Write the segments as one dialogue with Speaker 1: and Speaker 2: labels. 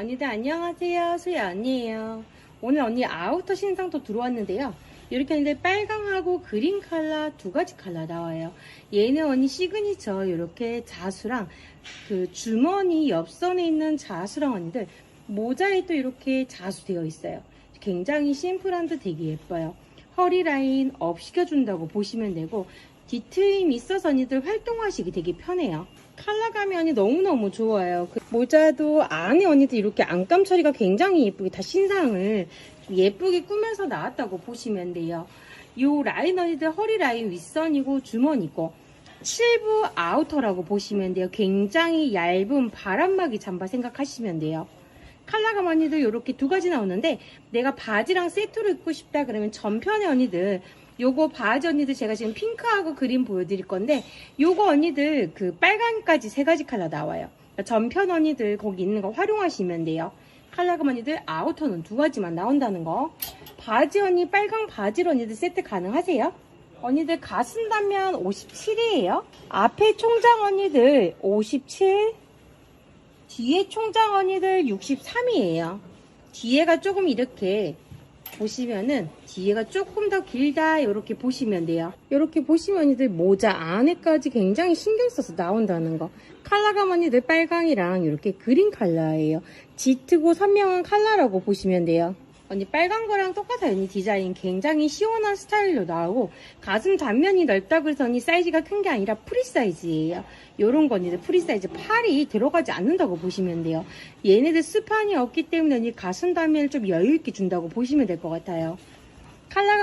Speaker 1: 언니들 안녕하세요. 수야 언니예요. 오늘 언니 아우터 신상도 들어왔는데요. 이렇게 했는데 빨강하고 그린 컬러 두 가지 컬러 나와요. 얘는 언니 시그니처 이렇게 자수랑 그 주머니 옆선에 있는 자수랑 언니들 모자에 또 이렇게 자수 되어 있어요. 굉장히 심플한데 되게 예뻐요. 허리 라인 업 시켜준다고 보시면 되고 뒤트임 있어서 언니들 활동하시기 되게 편해요. 컬러감이 너무너무 좋아요. 그 모자도 안에 언니들 이렇게 안감 처리가 굉장히 예쁘게 다 신상을 좀 예쁘게 꾸며서 나왔다고 보시면 돼요. 요 라인 언니들 허리 라인 윗선이고 주머니고 7부 아우터라고 보시면 돼요. 굉장히 얇은 바람막이 잠바 생각하시면 돼요. 컬러감 언니들 이렇게 두 가지 나오는데 내가 바지랑 세트로 입고 싶다 그러면 전편의 언니들 요거 바지 언니들 제가 지금 핑크하고 그린 보여드릴 건데 요거 언니들 그 빨간까지 세 가지 컬러 나와요. 그러니까 전편 언니들 거기 있는 거 활용하시면 돼요. 컬러감 언니들 아우터는 두 가지만 나온다는 거. 바지 언니 빨강 바지 언니들 세트 가능하세요? 언니들 가슴 단면 57이에요. 앞에 총장 언니들 57. 뒤에 총장 언니들 63이에요. 뒤에가 조금 이렇게 보시면은 뒤에가 조금 더 길다 이렇게 보시면 돼요. 이렇게 보시면 언니들 모자 안에까지 굉장히 신경 써서 나온다는 거. 컬러감 언니들 빨강이랑 이렇게 그린 컬러예요. 짙고 선명한 컬러라고 보시면 돼요. 언니 빨간 거랑 똑같아요. 언니 디자인 굉장히 시원한 스타일로 나오고 가슴 단면이 넓다고 해서 언니 사이즈가 큰 게 아니라 프리 사이즈예요. 요런 거 언니들 프리 사이즈 팔이 들어가지 않는다고 보시면 돼요. 얘네들 스판이 없기 때문에 언니 가슴 단면을 좀 여유 있게 준다고 보시면 될 것 같아요.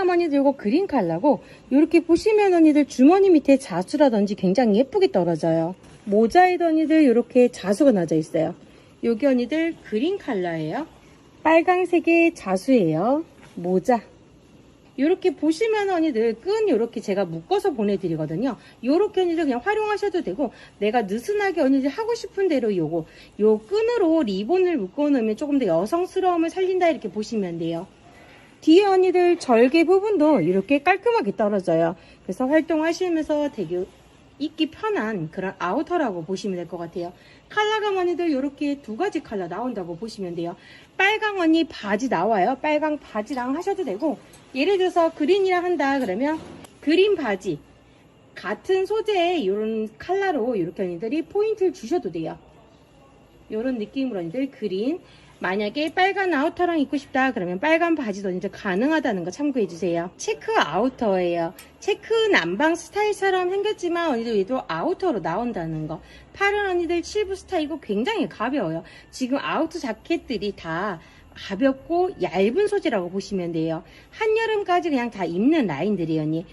Speaker 1: 언니들 이거 그린 컬러고 이렇게 보시면 언니들 주머니 밑에 자수라든지 굉장히 예쁘게 떨어져요. 모자에도 언니들 이렇게 자수가 나져 있어요. 여기 언니들 그린 컬러예요. 빨강색의 자수예요. 모자. 이렇게 보시면 언니들 끈 이렇게 제가 묶어서 보내드리거든요. 요렇게 언니들 그냥 활용하셔도 되고 내가 느슨하게 언니들 하고 싶은 대로 요거 요 끈으로 리본을 묶어 놓으면 조금 더 여성스러움을 살린다 이렇게 보시면 돼요. 뒤에 언니들 절개 부분도 이렇게 깔끔하게 떨어져요. 그래서 활동하시면서 되게 입기 편한 그런 아우터라고 보시면 될 것 같아요. 컬러감 언니들 이렇게 두 가지 컬러 나온다고 보시면 돼요. 빨강 언니 바지 나와요. 빨강 바지랑 하셔도 되고 예를 들어서 그린이랑 한다 그러면 그린 바지 같은 소재의 이런 컬러로 이렇게 언니들이 포인트를 주셔도 돼요. 이런 느낌으로 언니들 그린 만약에 빨간 아우터랑 입고 싶다 그러면 빨간 바지도 이제 가능하다는 거 참고해 주세요. 체크 아우터예요. 체크 남방 스타일처럼 생겼지만 언니들 얘도 아우터로 나온다는 거. 팔은 언니들 7부 스타일이고 굉장히 가벼워요. 지금 아우터 자켓들이 다 가볍고 얇은 소재라고 보시면 돼요. 한여름까지 그냥 다 입는 라인들이 언니.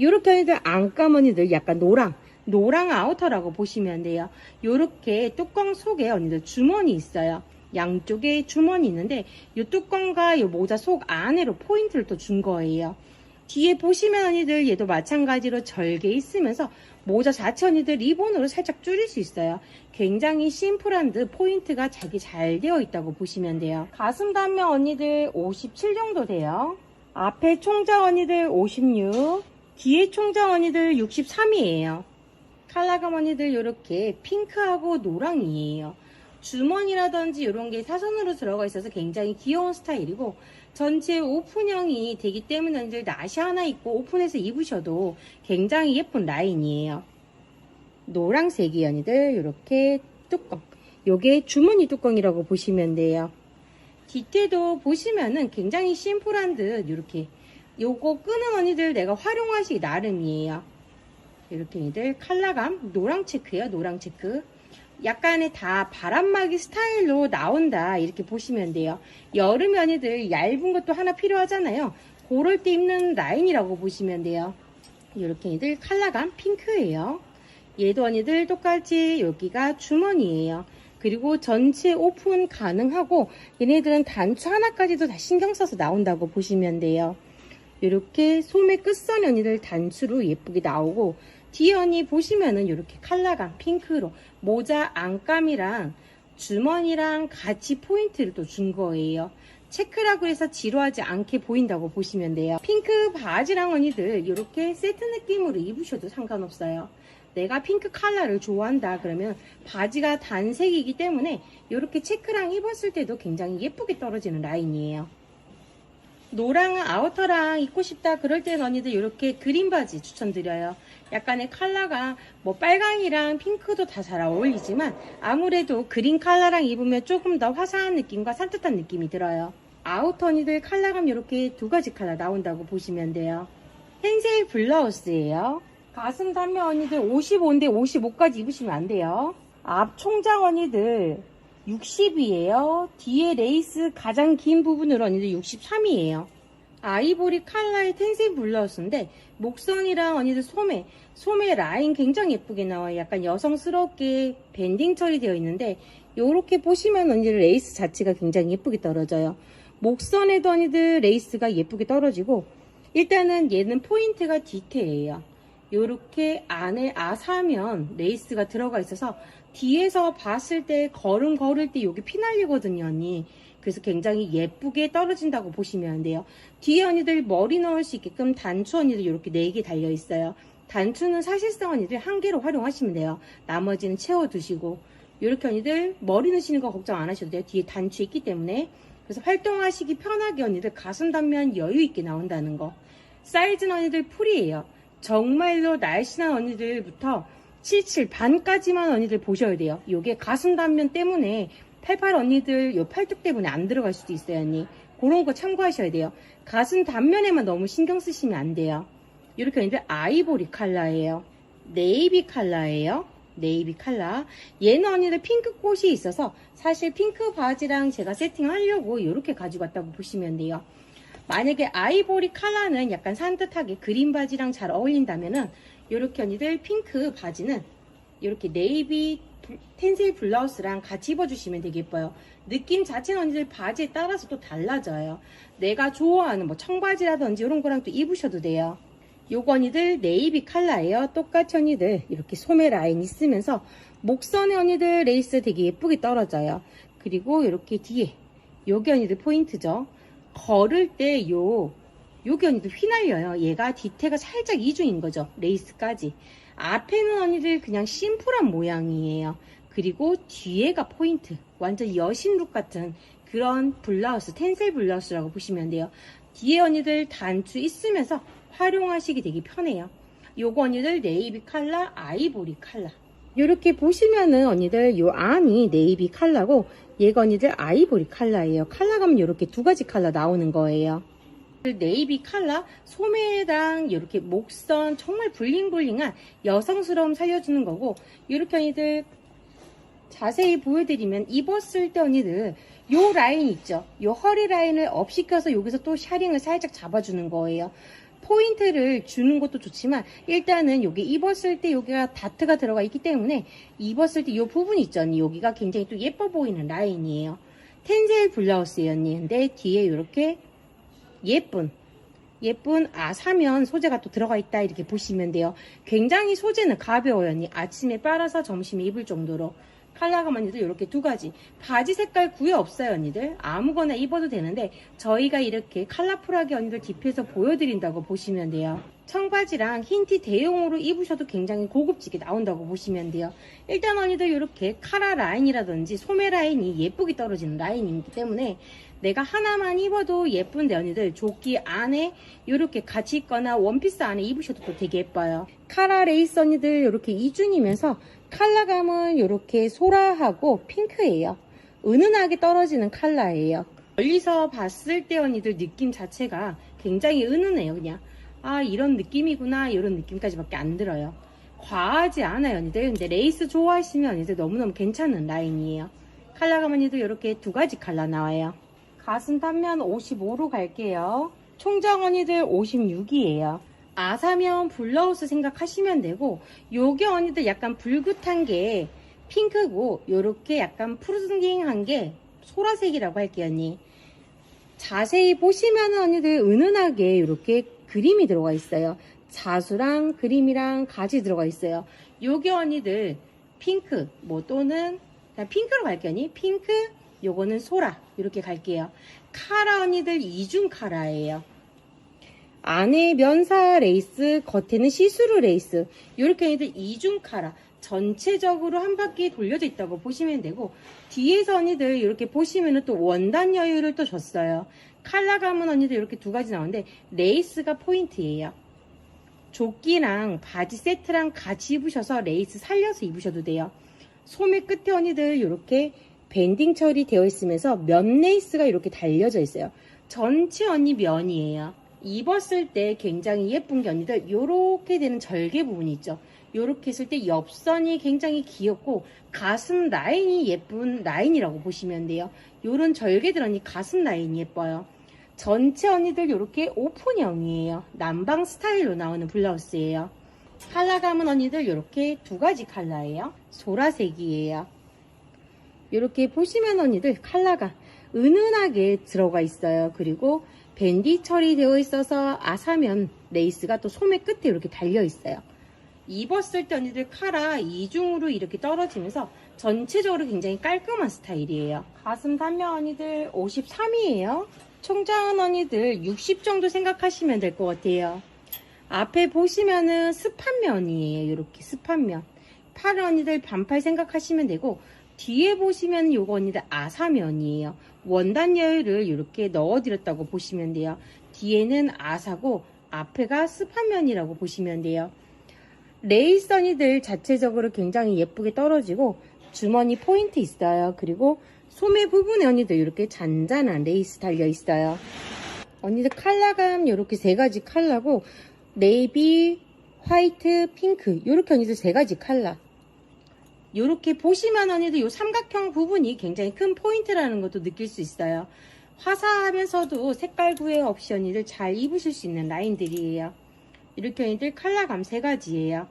Speaker 1: 요렇게 언니들 안감 언니들 약간 노랑 노랑 아우터라고 보시면 돼요. 요렇게 뚜껑 속에 언니들 주머니 있어요. 양쪽에 주머니 있는데 이 뚜껑과 이 모자 속 안으로 포인트를 또 준 거예요. 뒤에 보시면 언니들 얘도 마찬가지로 절개 있으면서 모자 자체 언니들 리본으로 살짝 줄일 수 있어요. 굉장히 심플한 듯 포인트가 자기 잘 되어 있다고 보시면 돼요. 가슴 단면 언니들 57 정도 돼요. 앞에 총장 언니들 56, 뒤에 총장 언니들 63이에요. 컬러감 언니들 이렇게 핑크하고 노랑이에요. 주머니라든지 이런 게 사선으로 들어가 있어서 굉장히 귀여운 스타일이고 전체 오픈형이 되기 때문에 이제 나시 하나 입고 오픈해서 입으셔도 굉장히 예쁜 라인이에요. 노랑색이 언니들 이렇게 뚜껑 요게 주머니 뚜껑이라고 보시면 돼요. 뒤태도 보시면은 굉장히 심플한 듯 이렇게 요거 끄는 언니들 내가 활용하시기 나름이에요. 이렇게 언니들 컬러감 노랑 체크예요. 노랑 체크. 약간의 다 바람막이 스타일로 나온다 이렇게 보시면 돼요. 여름 연이들 얇은 것도 하나 필요하잖아요. 그럴 때 입는 라인이라고 보시면 돼요. 이렇게 얘들 컬러감 핑크예요. 얘도 언니들 똑같이 여기가 주머니예요. 그리고 전체 오픈 가능하고 얘네들은 단추 하나까지도 다 신경 써서 나온다고 보시면 돼요. 이렇게 소매 끝선 언니들 단추로 예쁘게 나오고 언니 보시면은 이렇게 컬러감 핑크로 모자 안감이랑 주머니랑 같이 포인트를 또 준 거예요. 체크라고 해서 지루하지 않게 보인다고 보시면 돼요. 핑크 바지랑 언니들 이렇게 세트 느낌으로 입으셔도 상관없어요. 내가 핑크 컬러를 좋아한다 그러면 바지가 단색이기 때문에 이렇게 체크랑 입었을 때도 굉장히 예쁘게 떨어지는 라인이에요. 노랑 아우터랑 입고 싶다 그럴 때는 언니들 이렇게 그린 바지 추천드려요. 약간의 컬러가 뭐 빨강이랑 핑크도 다 잘 어울리지만 아무래도 그린 컬러랑 입으면 조금 더 화사한 느낌과 산뜻한 느낌이 들어요. 아우터 언니들 컬러감 이렇게 두 가지 컬러 나온다고 보시면 돼요. 펜셀 블라우스예요. 가슴 단면 언니들 55인데 55까지 입으시면 안 돼요. 앞 총장 언니들 60이에요. 뒤에 레이스 가장 긴 부분으로 언니들 63이에요. 아이보리 칼라의 텐세 블라우스인데 목선이랑 언니들 소매 소매 라인 굉장히 예쁘게 나와요. 약간 여성스럽게 밴딩 처리되어 있는데 요렇게 보시면 언니들 레이스 자체가 굉장히 예쁘게 떨어져요. 목선에도 언니들 레이스가 예쁘게 떨어지고 일단은 얘는 포인트가 디테예요. 요렇게 안에 아사면 레이스가 들어가 있어서 뒤에서 봤을 때 걸음 걸을 때 여기 피날리거든요 언니. 그래서 굉장히 예쁘게 떨어진다고 보시면 안 돼요. 뒤에 언니들 머리 넣을 수 있게끔 단추 언니들 이렇게 4개 달려 있어요. 단추는 사실상 언니들 한 개로 활용하시면 돼요. 나머지는 채워 두시고. 이렇게 언니들 머리 넣으시는 거 걱정 안 하셔도 돼요. 뒤에 단추 있기 때문에. 그래서 활동하시기 편하게 언니들 가슴 단면 여유 있게 나온다는 거. 사이즈는 언니들 풀이에요. 정말로 날씬한 언니들부터 77 반까지만 언니들 보셔야 돼요. 요게 가슴 단면 때문에 88 언니들 요 팔뚝 때문에 안 들어갈 수도 있어요, 언니. 그런 거 참고하셔야 돼요. 가슴 단면에만 너무 신경 쓰시면 안 돼요. 이렇게 언니들 아이보리 컬러예요. 네이비 컬러예요. 네이비 컬러. 얘는 언니들 핑크 꽃이 있어서 사실 핑크 바지랑 제가 세팅하려고 이렇게 가지고 왔다고 보시면 돼요. 만약에 아이보리 컬러는 약간 산뜻하게 그린 바지랑 잘 어울린다면은 이렇게 언니들 핑크 바지는 이렇게 네이비 블- 텐셀 블라우스랑 같이 입어주시면 되게 예뻐요. 느낌 자체는 언니들 바지에 따라서 또 달라져요. 내가 좋아하는 뭐 청바지라든지 이런 거랑 또 입으셔도 돼요. 요거 언니들 네이비 컬러예요. 똑같이 언니들 이렇게 소매 라인 있으면서 목선에 언니들 레이스 되게 예쁘게 떨어져요. 그리고 이렇게 뒤에 요게 언니들 포인트죠. 걸을 때 요, 요게 언니들 휘날려요. 얘가 뒤태가 살짝 이중인 거죠. 레이스까지. 앞에는 언니들 그냥 심플한 모양이에요. 그리고 뒤에가 포인트. 완전 여신룩 같은 그런 블라우스, 텐셀 블라우스라고 보시면 돼요. 뒤에 언니들 단추 있으면서 활용하시기 되게 편해요. 요거 언니들 네이비 컬러, 아이보리 컬러. 이렇게 보시면은 언니들 요 안이 네이비 컬러고 얘가 언니들 아이보리 컬러예요. 컬러감은 이렇게 두 가지 컬러 나오는 거예요. 네이비 컬러 소매랑 이렇게 목선 정말 블링블링한 여성스러움 살려주는 거고 이렇게 언니들 자세히 보여드리면 입었을 때 언니들 요 라인 있죠? 요 허리 라인을 업 시켜서 여기서 또 샤링을 살짝 잡아주는 거예요. 포인트를 주는 것도 좋지만 일단은 여기 입었을 때 여기가 다트가 들어가 있기 때문에 입었을 때 이 부분 있죠? 언니? 여기가 굉장히 또 예뻐 보이는 라인이에요. 텐셀 블라우스예요 언니. 근데 뒤에 이렇게 예쁜 예쁜 아 사면 소재가 또 들어가 있다 이렇게 보시면 돼요. 굉장히 소재는 가벼워요. 아침에 빨아서 점심에 입을 정도로. 언니들 이렇게 두 가지. 바지 색깔 구애 없어요 언니들. 아무거나 입어도 되는데 저희가 이렇게 컬러풀하게 언니들 딥해서 보여드린다고 보시면 돼요. 청바지랑 흰티 대용으로 입으셔도 굉장히 고급지게 나온다고 보시면 돼요. 일단 언니들 이렇게 카라 라인이라든지 소매 라인이 예쁘게 떨어지는 라인이기 때문에 내가 하나만 입어도 예쁜데 언니들 조끼 안에 이렇게 같이 입거나 원피스 안에 입으셔도 또 되게 예뻐요 카라 레이스 언니들 이렇게 이중이면서 컬러감은 이렇게 소라하고 핑크예요. 은은하게 떨어지는 컬러예요. 멀리서 봤을 때 언니들 느낌 자체가 굉장히 은은해요. 그냥 아 이런 느낌이구나 이런 느낌까지밖에 안 들어요. 과하지 않아요 언니들. 근데 레이스 좋아하시면 언니들 너무너무 괜찮은 라인이에요. 컬러감 언니들 이렇게 두 가지 컬러 나와요. 가슴 단면 55로 갈게요. 총장 언니들 56이에요. 아사면 블라우스 생각하시면 되고 요게 언니들 약간 붉은한 게 핑크고 요렇게 약간 푸르딩한 게 소라색이라고 할게요 언니 자세히 보시면 언니들 은은하게 이렇게 그림이 들어가 있어요 자수랑 그림이랑 가지 들어가 있어요 요게 언니들 핑크 뭐 또는 핑크로 갈게요 언니 핑크 요거는 소라 이렇게 갈게요 카라 언니들 이중 카라예요 안에 면사 레이스, 겉에는 시스루 레이스. 이렇게 언니들 이중 카라. 전체적으로 한 바퀴 돌려져 있다고 보시면 되고 뒤에서 언니들 이렇게 보시면은 또 원단 여유를 또 줬어요. 칼라감은 언니들 이렇게 두 가지 나오는데 레이스가 포인트예요. 조끼랑 바지 세트랑 같이 입으셔서 레이스 살려서 입으셔도 돼요. 소매 끝에 언니들 이렇게 밴딩 처리되어 있으면서 면 레이스가 이렇게 달려져 있어요. 전체 언니 면이에요. 입었을 때 굉장히 예쁜 게 언니들 이렇게 되는 절개 부분이 있죠. 이렇게 했을 때 옆선이 굉장히 귀엽고 가슴 라인이 예쁜 라인이라고 보시면 돼요. 요런 절개들 언니 가슴 라인이 예뻐요. 전체 언니들 이렇게 오픈형이에요. 남방 스타일로 나오는 블라우스예요. 컬러감은 언니들 이렇게 두 가지 컬러예요. 소라색이에요. 이렇게 보시면 언니들 컬러가 은은하게 들어가 있어요. 그리고 밴디 처리되어 있어서 아사면 레이스가 또 소매 끝에 이렇게 달려 있어요. 입었을 때 언니들 카라 이중으로 이렇게 떨어지면서 전체적으로 굉장히 깔끔한 스타일이에요. 가슴 단면 언니들 53이에요. 총장은 언니들 60 정도 생각하시면 될 것 같아요. 앞에 보시면은 습한 면이에요. 이렇게 습한 면. 팔 언니들 반팔 생각하시면 되고 뒤에 보시면 요거 언니들 아사면이에요. 원단 여유를 이렇게 넣어드렸다고 보시면 돼요. 뒤에는 아사고 앞에가 습한 면이라고 보시면 돼요. 레이스 언니들 자체적으로 굉장히 예쁘게 떨어지고 주머니 포인트 있어요. 그리고 소매 부분에 언니들 이렇게 잔잔한 레이스 달려 있어요. 언니들 컬러감 이렇게 세 가지 컬러고 네이비, 화이트, 핑크 이렇게 언니들 세 가지 컬러. 이렇게 보시면 언니들 이 삼각형 부분이 굉장히 큰 포인트라는 것도 느낄 수 있어요. 화사하면서도 색깔 구애 언니들 잘 입으실 수 있는 라인들이에요. 이렇게 언니들 컬러감 세 가지예요.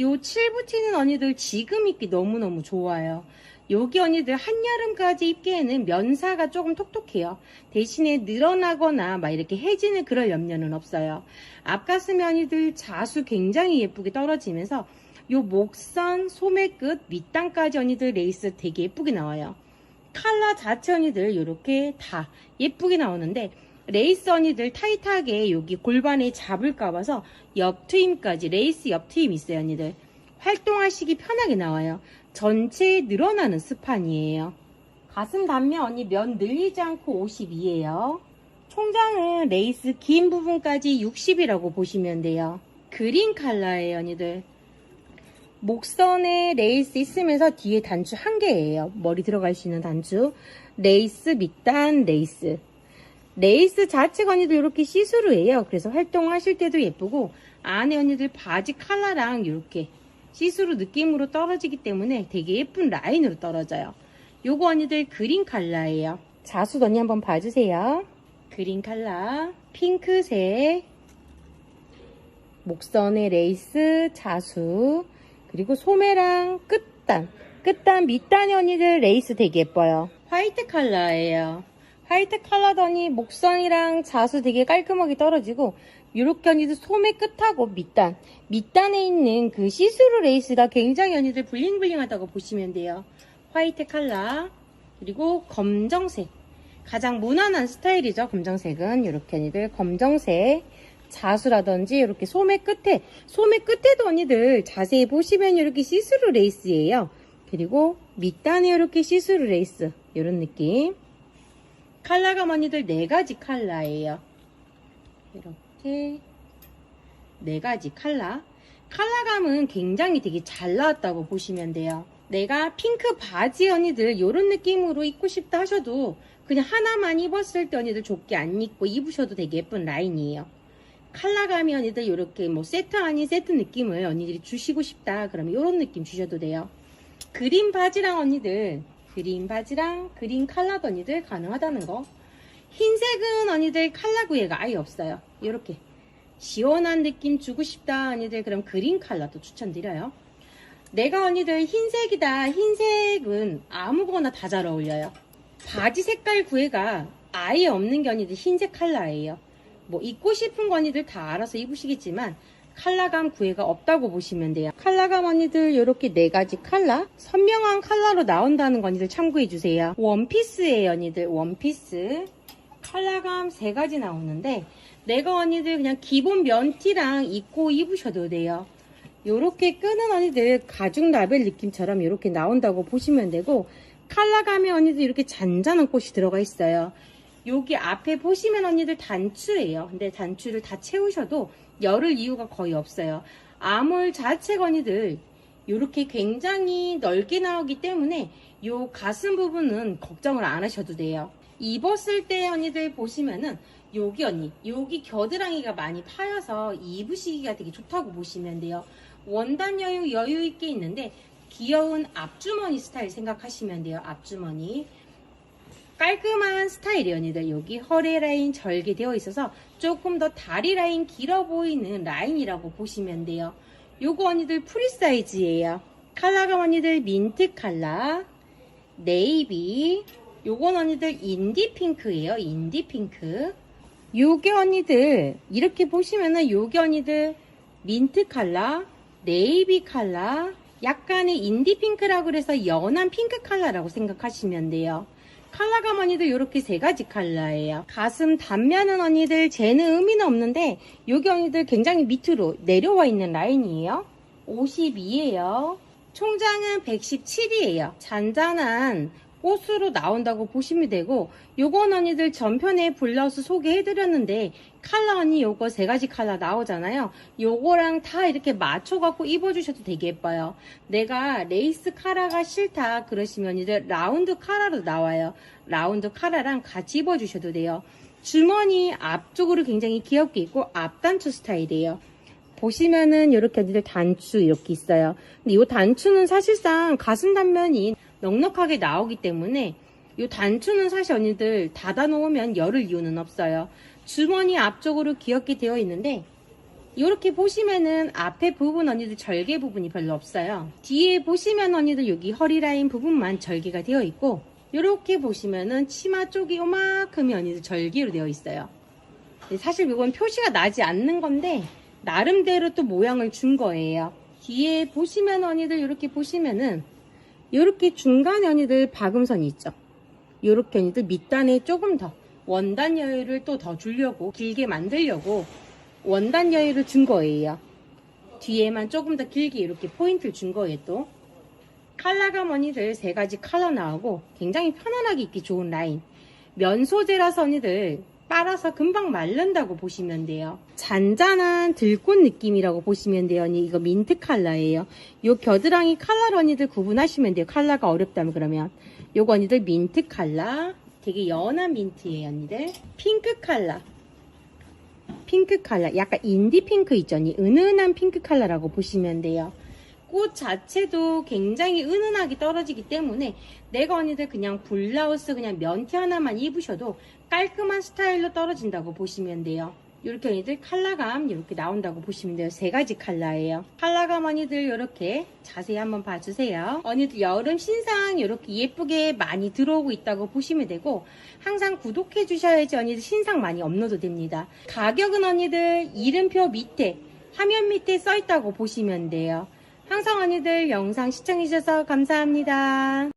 Speaker 1: 요 7부 티는 언니들 지금 입기 너무너무 좋아요. 여기 언니들 한여름까지 입기에는 면사가 조금 톡톡해요. 대신에 늘어나거나 막 이렇게 해지는 그럴 염려는 없어요. 앞가슴 언니들 자수 굉장히 예쁘게 떨어지면서 요 목선, 소매 끝, 밑단까지 언니들 레이스 되게 예쁘게 나와요. 컬러 자체 언니들 이렇게 다 예쁘게 나오는데 레이스 언니들 타이트하게 여기 골반에 잡을까 봐서 옆 트임까지 레이스 옆 트임 있어요 언니들. 활동하시기 편하게 나와요. 전체 늘어나는 스판이에요. 가슴 단면 언니 면 늘리지 않고 52예요. 총장은 레이스 긴 부분까지 60이라고 보시면 돼요. 그린 컬러예요 언니들 목선에 레이스 있으면서 뒤에 단추 한 개예요. 머리 들어갈 수 있는 단추. 레이스, 밑단, 레이스. 레이스 자체가 언니들 이렇게 시스루예요. 그래서 활동하실 때도 예쁘고 안에 언니들 바지 컬러랑 이렇게 시스루 느낌으로 떨어지기 때문에 되게 예쁜 라인으로 떨어져요. 요거 언니들 그린 컬러예요. 자수 언니 한번 봐주세요. 그린 컬러, 핑크색, 목선에 레이스, 자수, 그리고 소매랑 끝단, 끝단 밑단이 언니들 레이스 되게 예뻐요. 화이트 컬러예요. 화이트 컬러더니 목선이랑 자수 되게 깔끔하게 떨어지고 이렇게 언니들 소매 끝하고 밑단, 밑단에 있는 그 시스루 레이스가 굉장히 언니들 블링블링하다고 보시면 돼요. 화이트 컬러 그리고 검정색 가장 무난한 스타일이죠. 검정색은 이렇게 언니들 검정색 자수라든지 이렇게 소매 끝에 소매 끝에도 언니들 자세히 보시면 이렇게 시스루 레이스예요. 그리고 밑단에 이렇게 시스루 레이스 이런 느낌. 컬러감 언니들 네 가지 컬러예요. 이렇게 네 가지 컬러. 컬러감은 굉장히 되게 잘 나왔다고 보시면 돼요. 내가 핑크 바지 언니들 이런 느낌으로 입고 싶다 하셔도 그냥 하나만 입었을 때 언니들 좁게 안 입고 입으셔도 되게 예쁜 라인이에요. 컬러감이 언니들 이렇게 뭐 세트 아닌 세트 느낌을 언니들이 주시고 싶다 그러면 이런 느낌 주셔도 돼요. 그린 바지랑 언니들 그린 바지랑 그린 컬러도 언니들 가능하다는 거. 흰색은 언니들 컬러 구애가 아예 없어요. 이렇게 시원한 느낌 주고 싶다 언니들 그럼 그린 컬러도 추천드려요. 내가 언니들 흰색이다 흰색은 아무거나 다 잘 어울려요. 바지 색깔 구애가 아예 없는 게 언니들 흰색 컬러예요. 뭐 입고 싶은 거 언니들 다 알아서 입으시겠지만 컬러감 구애가 없다고 보시면 돼요. 컬러감 언니들 이렇게 네 가지 컬러 선명한 컬러로 나온다는 거 언니들 참고해 주세요. 원피스예요 언니들 원피스 컬러감 세 가지 나오는데 내가 언니들 그냥 기본 면티랑 입고 입으셔도 돼요. 요렇게 끄는 언니들 가죽 라벨 느낌처럼 이렇게 나온다고 보시면 되고 칼라감에 언니들 이렇게 잔잔한 꽃이 들어가 있어요. 여기 앞에 보시면 언니들 단추예요. 근데 단추를 다 채우셔도 열을 이유가 거의 없어요. 암홀 자체가 언니들 이렇게 굉장히 넓게 나오기 때문에 요 가슴 부분은 걱정을 안 하셔도 돼요. 입었을 때 언니들 보시면은 여기 언니 여기 겨드랑이가 많이 파여서 입으시기가 되게 좋다고 보시면 돼요. 원단 여유 여유 있게 있는데 귀여운 앞주머니 스타일 생각하시면 돼요. 앞주머니. 깔끔한 스타일이에요, 언니들. 여기 허리 라인 절개되어 있어서 조금 더 다리 라인 길어 보이는 라인이라고 보시면 돼요. 요거 언니들 프리 사이즈예요. 컬러가 언니들 민트 컬러, 네이비, 요건 언니들 인디 핑크예요. 인디 핑크. 요게 언니들 이렇게 보시면은 요게 언니들 민트 컬러, 네이비 컬러, 약간의 인디 핑크라고 그래서 연한 핑크 컬러라고 생각하시면 돼요. 컬러감 언니들 이렇게 세 가지 컬러예요. 가슴 단면은 언니들 쟤는 의미는 없는데 여기 언니들 굉장히 밑으로 내려와 있는 라인이에요. 52예요. 총장은 117이에요. 잔잔한 꽃으로 나온다고 보시면 되고 요건 언니들 전편에 블라우스 소개해드렸는데 칼라 언니 요거 세 가지 칼라 나오잖아요. 요거랑 다 이렇게 맞춰갖고 입어주셔도 되게 예뻐요. 내가 레이스 카라가 싫다 그러시면 언니들 라운드 카라로 나와요. 라운드 카라랑 같이 입어주셔도 돼요. 주머니 앞쪽으로 굉장히 귀엽게 있고 앞단추 스타일이에요. 보시면은 이렇게 언니들 단추 이렇게 있어요. 근데 이 단추는 사실상 가슴 단면이 넉넉하게 나오기 때문에 이 단추는 사실 언니들 닫아 놓으면 열을 이유는 없어요. 주머니 앞쪽으로 귀엽게 되어 있는데 이렇게 보시면은 앞에 부분 언니들 절개 부분이 별로 없어요. 뒤에 보시면 언니들 여기 허리 라인 부분만 절개가 되어 있고 이렇게 보시면은 치마 쪽이 요만큼이 언니들 절개로 되어 있어요. 근데 사실 이건 표시가 나지 않는 건데 나름대로 또 모양을 준 거예요. 뒤에 보시면 언니들 이렇게 보시면은 이렇게 중간에 언니들 박음선이 있죠. 이렇게 언니들 밑단에 조금 더 원단 여유를 또 더 주려고 길게 만들려고 원단 여유를 준 거예요. 뒤에만 조금 더 길게 이렇게 포인트를 준 거예요 또. 칼라감 언니들 세 가지 컬러 나오고 굉장히 편안하게 입기 좋은 라인. 면 소재라서 언니들 빨아서 금방 마른다고 보시면 돼요. 잔잔한 들꽃 느낌이라고 보시면 돼요. 이거 민트 컬러예요. 요 겨드랑이 컬러 언니들 구분하시면 돼요. 컬러가 어렵다면 그러면. 요거 언니들 민트 컬러. 되게 연한 민트예요 언니들. 핑크 컬러. 핑크 컬러. 약간 인디 핑크 있죠 언니. 은은한 핑크 컬러라고 보시면 돼요. 꽃 자체도 굉장히 은은하게 떨어지기 때문에 내가 언니들 그냥 블라우스 그냥 면티 하나만 입으셔도 깔끔한 스타일로 떨어진다고 보시면 돼요. 이렇게 언니들 컬러감 이렇게 나온다고 보시면 돼요. 세 가지 컬러예요. 컬러감 언니들 이렇게 자세히 한번 봐주세요. 언니들 여름 신상 이렇게 예쁘게 많이 들어오고 있다고 보시면 되고 항상 구독해 주셔야지 언니들 신상 많이 업로드 됩니다. 가격은 언니들 이름표 밑에 화면 밑에 써 있다고 보시면 돼요. 항상 언니들 영상 시청해주셔서 감사합니다.